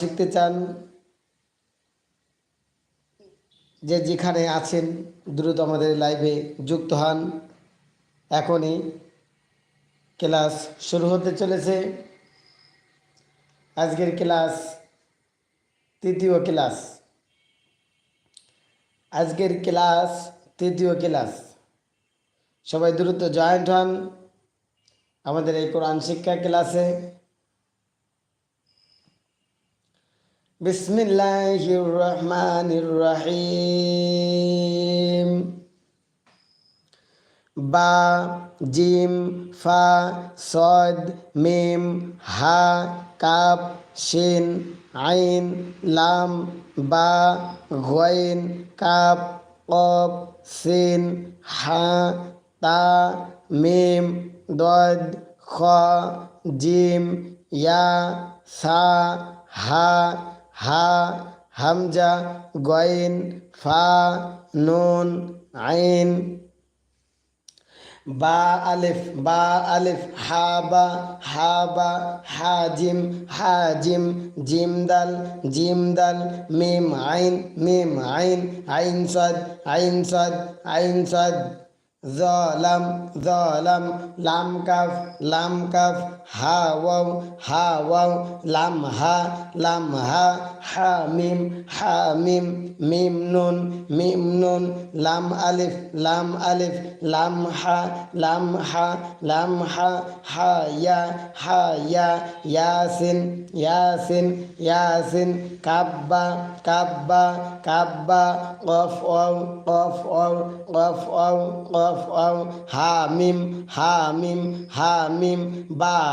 শিখতে চান, যে যেখানে আছেন, দ্রুত আমাদের লাইভে যুক্ত হন। এখনই ক্লাস শুরু হতে চলেছে। আজকের ক্লাস, তৃতীয় ক্লাস। আজকের ক্লাস, তৃতীয় ক্লাস। সবাই দ্রুত জয়েন্ট হন। আমাদের এই কোরআন শিক্ষা ক্লাসে। বিসমিল্লাহির রহমানির রহিম বা জিম ফা সদ মিম হা কাপ শিন আইন লাম বা গইন কাপ কপ সিন হা তা মিম দদ খ জিম ইয়া সা হা হা, হামজা গইন ফা, নুন, আইন। বা আলিফ বা আলিফ, হা, বা হা বা, হা, জিম হা, জিম জিম দাল জিম দাল, মিম, আইন মিম, আইন আইন সদ আইন সদ আইন সদ। জলাম জলাম লাম কাফ লাম কাফ হা ওয়াও হা ওয়াও লাম হা লাম হা হা মিম হা মিম মিম নুন মিম নুন লাম আলিফ লাম আলিফ লাম হা লাম হা লাম হা হা ইয়া হা ইয়া ইয়াসিন ইয়াসিন ইয়াসিন কাব্বা কাব্বা কাব্বা কফ ওয়াও কফ ওয়াও কফ ওয়াও কফ ওয়াও হা মিম হা মিম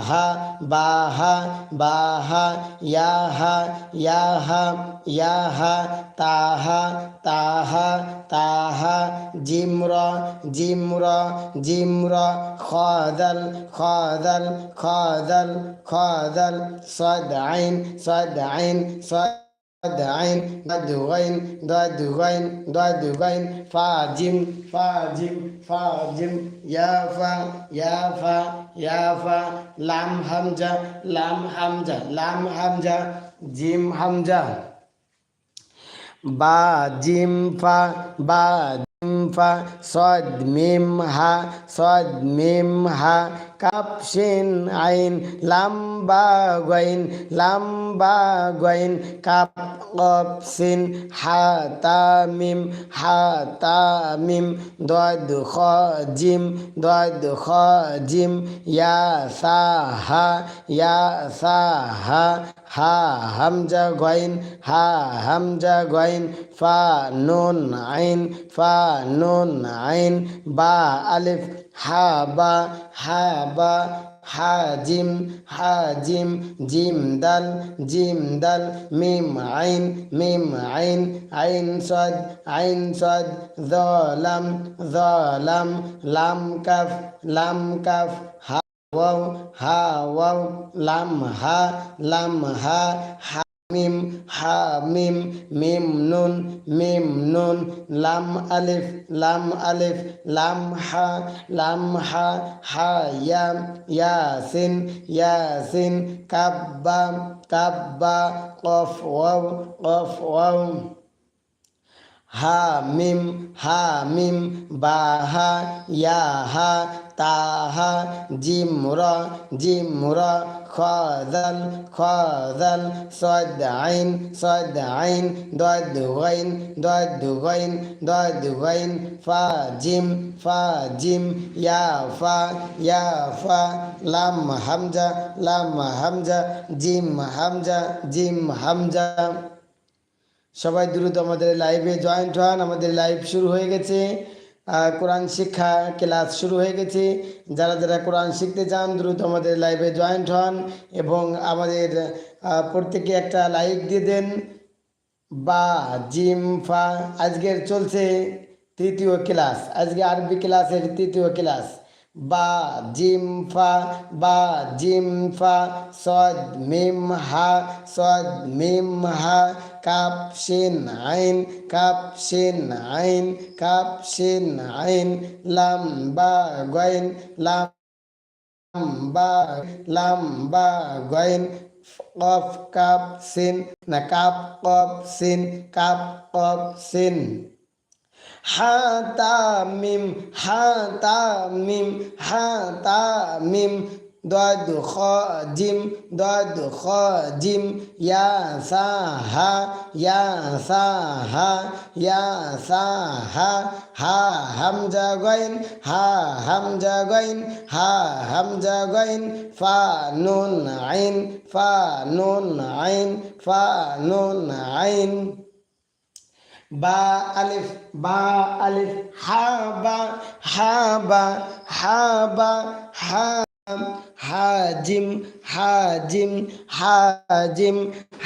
ইয়াহা বাহা বাহা, ইয়াহা ইয়াহা ইয়াহা, তাহা তাহা তাহা, জিম্র জিম্র জিম্র, খদল খদল খদল খদল, সদ আইন সদ আইন, সদ دعين دغين دغين دغين فاجم فاجم فاجم يا فا يا فا يا فا لام همزة لام همزة لام همزة جيم همزة با جيم فا با জিম ফা সদ মিম হা, সদ মিম হা, কাপ আইন, লাম্বা গইন লাম্বা গইন, কাপ কপ সিন হা তা মিম, হা তা মিম, দদ খ জিম, দদ খ জিম, ইয়া সা হা, ইয়া সা হা হা, হামজা গইন হা, হামজা গইন ফা, নুন, আইন, ফা, নুন, আইন, বা, আলিফ, হা, বা হা বা, হা, জিম হা, জিম জিম, দাল জিম, দাল, মিম, আইন মিম, আইন আইন, সদ আইন, সদ জলাম জলাম লাম, কাফ লাম, কাফ, হা ওয়াও হা ওয়াও লাম হা লাম হা হা মিম হা মিম মিম নুন মিম নুন লাম আলিফ লাম আলিফ লাম হা লাম হা হা ইয়াম ইয়াসিন ইয়াসিন কাব্বা কাব্বা কফ ওয়াও কফ ওয়াও হা মিম হা মিম বাহা ইয়াহা তাহা জিম র জিম র খদল খদল সদ আইন সদ আইন দদ গাইন দদ গাইন দদ গাইন ফা জিম ফা জিম ইয়া ফা ইয়া ফা লাম হামজা লাম হামজা, জিম হামজা জিম হামজা। সবাই দ্রুত আমাদের লাইভে জয়েন্ট হন, আমাদের লাইভ শুরু হয়ে গেছে। কোরআন শিক্ষা ক্লাস শুরু হয়ে গেছে। যারা যারা কোরআন শিখতে চান, দ্রুত আমাদের লাইভে জয়েন্ট হন এবং আমাদের প্রত্যেকে একটা লাইক দিয়ে দেন। বা, জিম, ফা, আজকের চলছে তৃতীয় ক্লাস। আজকে আরবি ক্লাসের তৃতীয় ক্লাস। বা, জিম, ফা, বা, জিম, ফা, সদ, মিম, হা, সদ, মিম, হা কাপ শিন আইন কাপ শিন আইন কাপ শিন আইন লাম বা গইন লাম বা লাম বা গইন কফ কাপ সিন না কাপ কফ সিন কাপ কফ সিন হা তা মিম হা তা মিম হা তা মিম দদ খ জিম দদ খ জিম ইয়া সা হা ইয়া সা হা ইয়া সা হা হা হামজা গইন হা হামজা গইন হা হামজা গইন ফা নুন আইন, ফা নুন আইন, ফা নুন আইন। বা আলিফ বা আলিফ, হা বা হা বা হা বা, হা হাজিম হাজিম হাজিম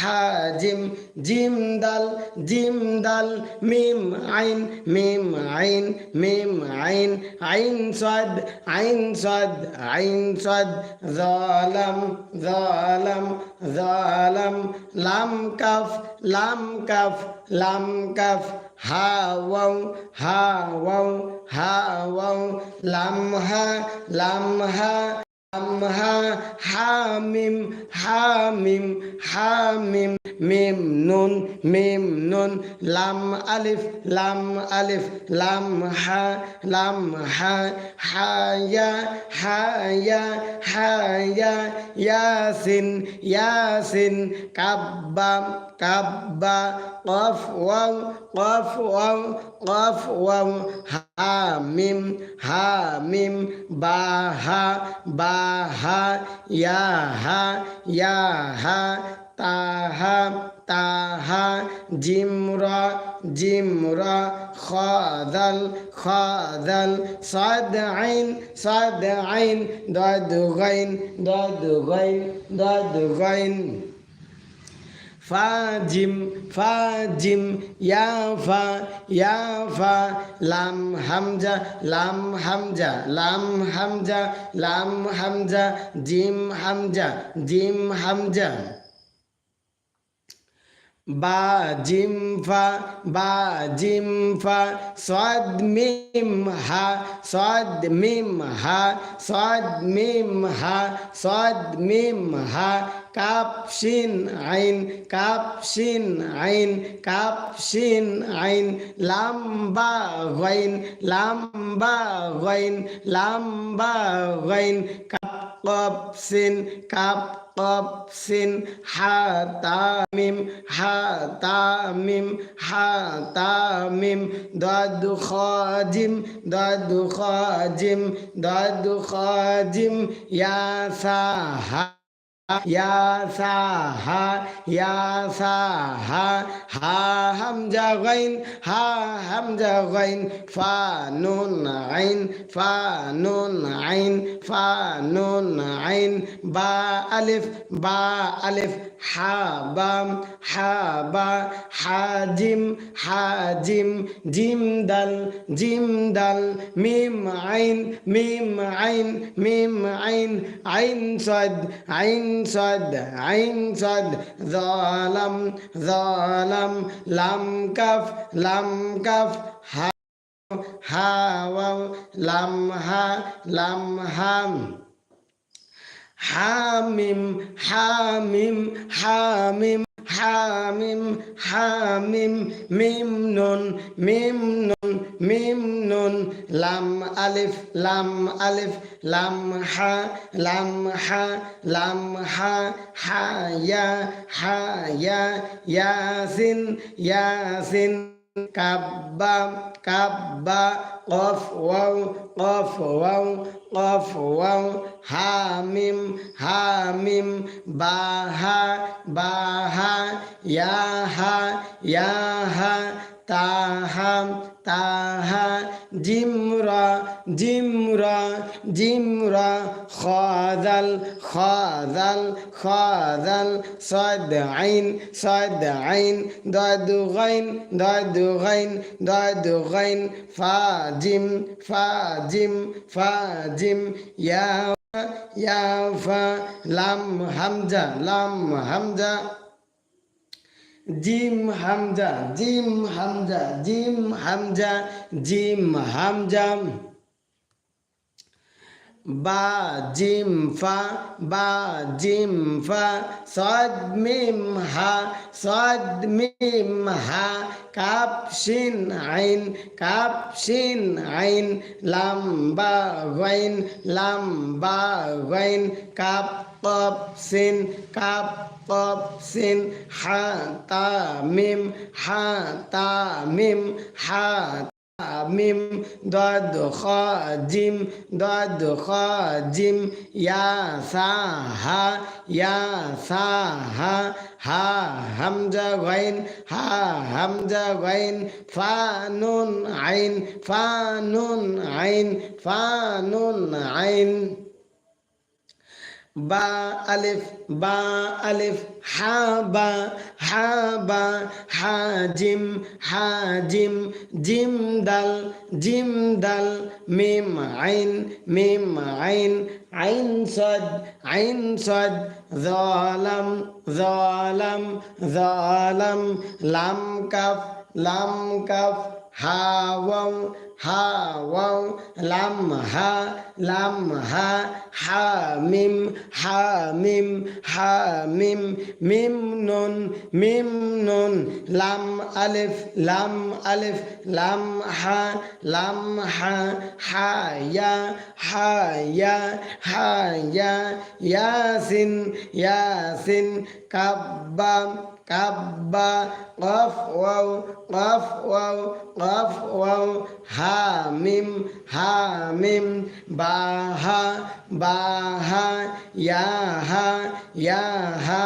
হাজিম, জিম দাল জিম দাল, মিম আইন মিম আইন মিম আইন আইন সাদ আইন সাদ আইন সাদ, জালাম জালাম জালাম, লাম কাফ লাম কাফ লাম কাফ, হা ওয়াও হা ওয়াও হা ওয়াও, লাম হা লামহা হামিম হামিম হামিম। মিম নুন মিম নুন, লাম আলিফ লাম আলিফ, লাম হা লাম হা হায়া হায়া হায়া ইয়াসিন ইয়াসিন, কাব্বা কাব্বা, কফ ওয়াও কফ ওয়াও কফ ওয়াও হামিম হামিম বাহা বাহা ইয়াহা ইয়াহা তাহা তাহা জিমরা জিমরা, খাদাল খাদাল সাদ আইন সাদ আইন দাদ গাইন দাদ গাইন ফাজিম ফাজিম ইয়া ফা ইয়া ফা লাম হামজা লাম হামজা লাম হামজা লাম হামজা, জিম হামজা জিম হামজা। বা জিম ফা, বা জিম ফা, সদ মিম হা, সদ মিম হা, সদ মিম হা, সদ মিম হা, কাপ শিন আইন, কাপ শিন আইন, কাপ শিন আইন, লাম্বা গাইন লাম্বা গাইন লাম্বা গাইন, কাপ কপ সিন কাপ কপ সিন হা তামিম হা তামিম হা তামিম দাদু খাজিম দাদু খাজিম দাদু খাজিম ইয়া সাহা ইয়া সাহা ইয়া সাহা হা হামজা গাইন হা হামজা গাইন ফা নুন আইন ফা নুন আইন ফা নুন আইন বা আলিফ বা আলিফ হা বাম হা বা হাজিম হাজিম জিম দাল জিম দাল মিম আইন মিম আইন মিম আইন আইন সদ আইন صد عين صد ظالم ظالم لم كف لم كف ها ها واو لم ها لم هم حامم حامم হামিম হামিম, মিম নুন মিম নুন মিম নুন, লাম আলিফ লাম আলিফ, লাম হা লাম হা লাম হা হা, ইয়া হা, ইয়া ইয়াসিন ইয়াসিন কাব্বা কাব্বা কফ ওয়াও কফ ওয়াও কফ ওয়াও হামিম হামিম বাহা বাহা ইয়াহা ইয়াহা তাহা তাহা জিমরা জিমরা জিমরা, খাদাল খাদাল খাদাল, সদ আইন সদ আইন দয়দু গাইন দয়দু গাইন দয়দু গাইন ফাজিম ফাজিম ফাজিম ইয়া ইয়া, ফা, লাম, হামজা লাম, হামজা। জিম হামজা জিম হামজা জিম হামজা জিম হামজা বা জিম ফা, বা জিম ফা, সদ মিম হা, সদ মিম হা, কাপ শিন আইন, কাপ শিন আইন লাম বা গাইন লাম বা গাইন, কাপ কপ সিন কাপ কপ সিন হা তা মিম, হা তা মিম, হা মিম, দদ, খ, জিম, দদ, খ, জিম, ইয়া, সা, হা, ইয়া, সা, হা হা, হামজা গাইন হা, হামজা গাইন ফা, নুন, আইন, ফা, নুন, আইন, ফা, নুন, আইন। বা আলিফ বা আলিফ, হা, বা হা বা, হা, জিম হা, জিম জিম দাল জিম দাল, মিম আইন মিম আইন আইন সদ আইন সদ জালাম জালাম জালাম, লাম কাফ লাম কাফ, হা, ওয়াও হা, ওয়াও, লাম, হা লাম, হা হা, মিম হা মিম হা, মিম মিম, নুন মিম, নুন, লাম, আলিফ লাম আলিফ, লাম, হা লাম, হা হা, ইয়া হা ইয়া হা, ইয়া, ইয়াসিন ইয়াসিন, কাব্বা কাব্বা কফ ওয়াও কফ ওয়াও কফ ওয়াও হা মিম হা মিম বা হা বা হা ইয়া হা ইয়া হা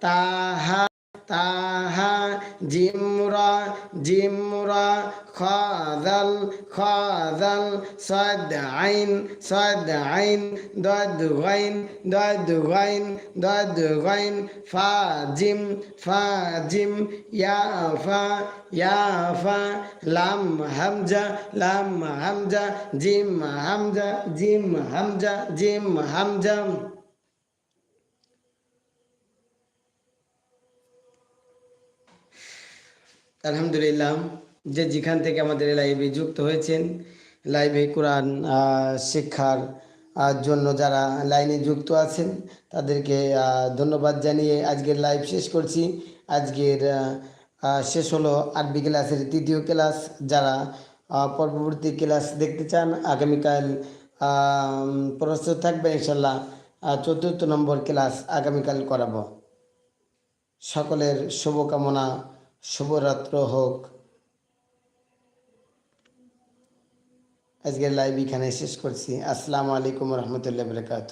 তা হা তাহা জিমরা জিমরা খাদাল খাদাল সদ আইন সদ আইন দদ গাইন দদ গাইন দদ গাইন ফা জিম ফা জিম ইয়া ফা ইয়া ফা লাম হামজা লাম হামজা জিম হামজা জিম হামজা জিম হামজা আলহামদুলিল্লাহ, যে যেখান থেকে আমাদের লাইভে যুক্ত হয়েছেন লাইভে কোরআন শিক্ষার জন্য যারা লাইনে যুক্ত আছেন, তাদেরকে ধন্যবাদ জানিয়ে আজকের লাইভ শেষ করছি। আজকের শেষ হলো আরবি ক্লাসের তৃতীয় ক্লাস যারা পরবর্তী ক্লাস দেখতে চান, আগামীকাল প্রস্তুত থাকবে ইনশাল্লাহ চতুর্থ নম্বর ক্লাস আগামীকাল করাবো। সকলের শুভকামনা শুভরাত্র হোক। আজকের লাইভ এখানে শেষ করছি। আসসালামু আলাইকুম রহমতুল্লাহ বরকাত